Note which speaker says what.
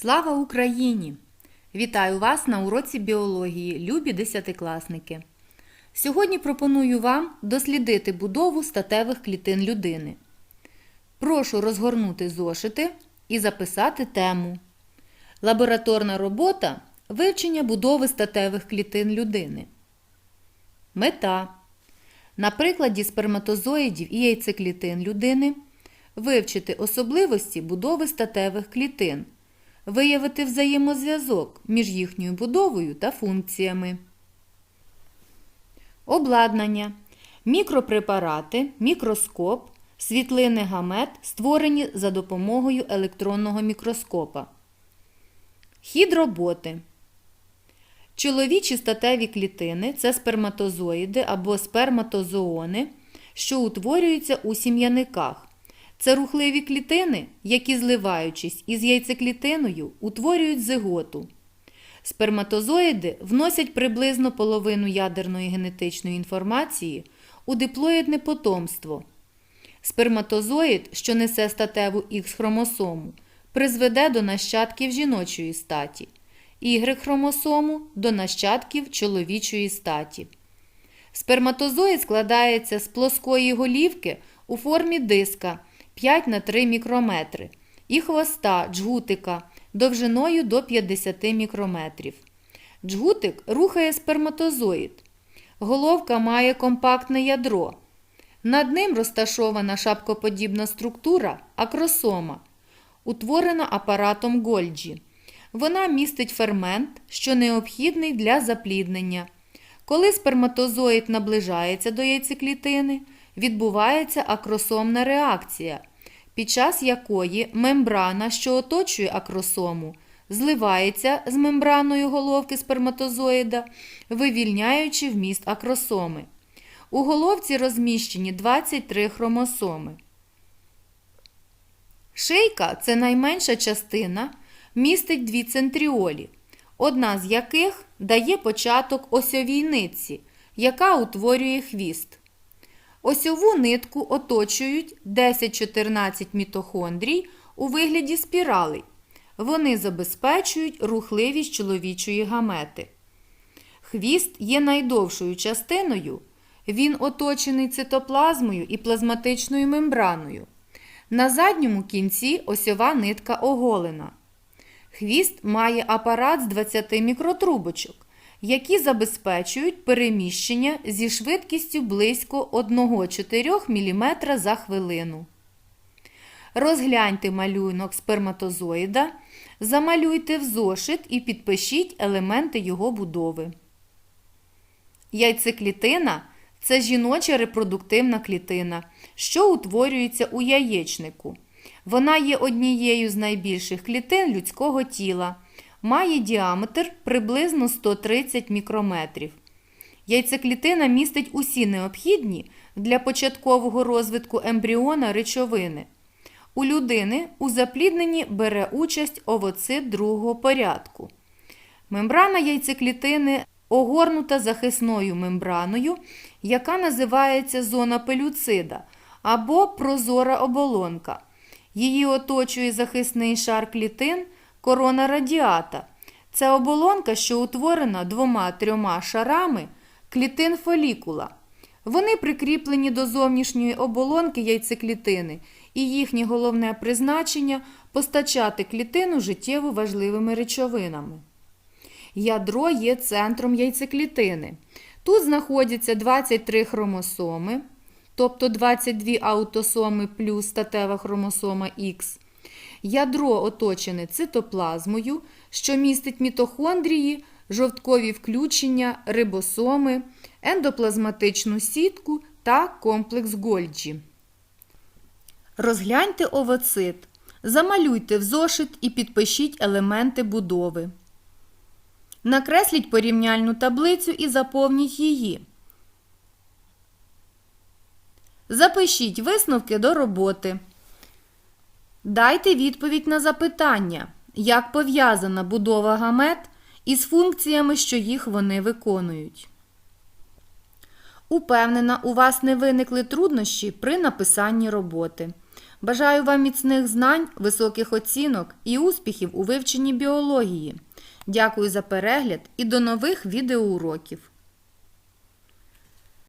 Speaker 1: Слава Україні! Вітаю вас на уроці біології, любі десятикласники. Сьогодні пропоную вам дослідити будову статевих клітин людини. Прошу розгорнути зошити і записати тему. Лабораторна робота вивчення будови статевих клітин людини. Мета. На прикладі сперматозоїдів і яйцеклітин людини вивчити особливості будови статевих клітин, виявити взаємозв'язок між їхньою будовою та функціями. Обладнання. Мікропрепарати, мікроскоп, світлини гамет створені за допомогою електронного мікроскопа. Хід роботи. Чоловічі статеві клітини це сперматозоїди або сперматозоони, що утворюються у сім'яниках. Це рухливі клітини, які, зливаючись із яйцеклітиною, утворюють зиготу. Сперматозоїди вносять приблизно половину ядерної генетичної інформації у диплоїдне потомство. Сперматозоїд, що несе статеву Х-хромосому, призведе до нащадків жіночої статі, Y-хромосому до нащадків чоловічої статі. Сперматозоїд складається з плоскої голівки у формі диска 5 на 3 мікрометри і хвоста джгутика довжиною до 50 мікрометрів. Джгутик рухає сперматозоїд. Головка має компактне ядро. Над ним розташована шапкоподібна структура акросома, утворена апаратом Гольджі. Вона містить фермент, що необхідний для запліднення. Коли сперматозоїд наближається до яйцеклітини, відбувається акросомна реакція, під час якої мембрана, що оточує акросому, зливається з мембраною головки сперматозоїда, вивільняючи вміст акросоми. У головці розміщені 23 хромосоми. Шийка це найменша частина, містить дві центріолі, одна з яких дає початок осьовій нитці, яка утворює хвіст. Осьову нитку оточують 10-14 мітохондрій у вигляді спіралей. Вони забезпечують рухливість чоловічої гамети. Хвіст є найдовшою частиною. Він оточений цитоплазмою і плазматичною мембраною. На задньому кінці осьова нитка оголена. Хвіст має апарат з 20 мікротрубочок, які забезпечують переміщення зі швидкістю близько 1,4 мм за хвилину. Розгляньте малюнок сперматозоїда, замалюйте в зошит і підпишіть елементи його будови. Яйцеклітина це жіноча репродуктивна клітина, що утворюється у яєчнику. Вона є однією з найбільших клітин людського тіла, має діаметр приблизно 130 мікрометрів. Яйцеклітина містить усі необхідні для початкового розвитку ембріона речовини. У людини у заплідненні бере участь овоцит другого порядку. Мембрана яйцеклітини огорнута захисною мембраною, яка називається зона пелюцида або прозора оболонка. Її оточує захисний шар клітин корона радіата. Це оболонка, що утворена двома-трьома шарами клітин фолікула. Вони прикріплені до зовнішньої оболонки яйцеклітини, і їхнє головне призначення постачати клітину життєво важливими речовинами. Ядро є центром яйцеклітини. Тут знаходяться 23 хромосоми, тобто 22 аутосоми плюс статева хромосома Х. Ядро оточене цитоплазмою, що містить мітохондрії, жовткові включення, рибосоми, ендоплазматичну сітку та комплекс Гольджі. Розгляньте овоцит. Замалюйте в зошит і підпишіть елементи будови. Накресліть порівняльну таблицю і заповніть її. Запишіть висновки до роботи. Дайте відповідь на запитання, як пов'язана будова гамет із функціями, що їх вони виконують. Упевнена, у вас не виникли труднощі при написанні роботи. Бажаю вам міцних знань, високих оцінок і успіхів у вивченні біології. Дякую за перегляд і до нових відеоуроків!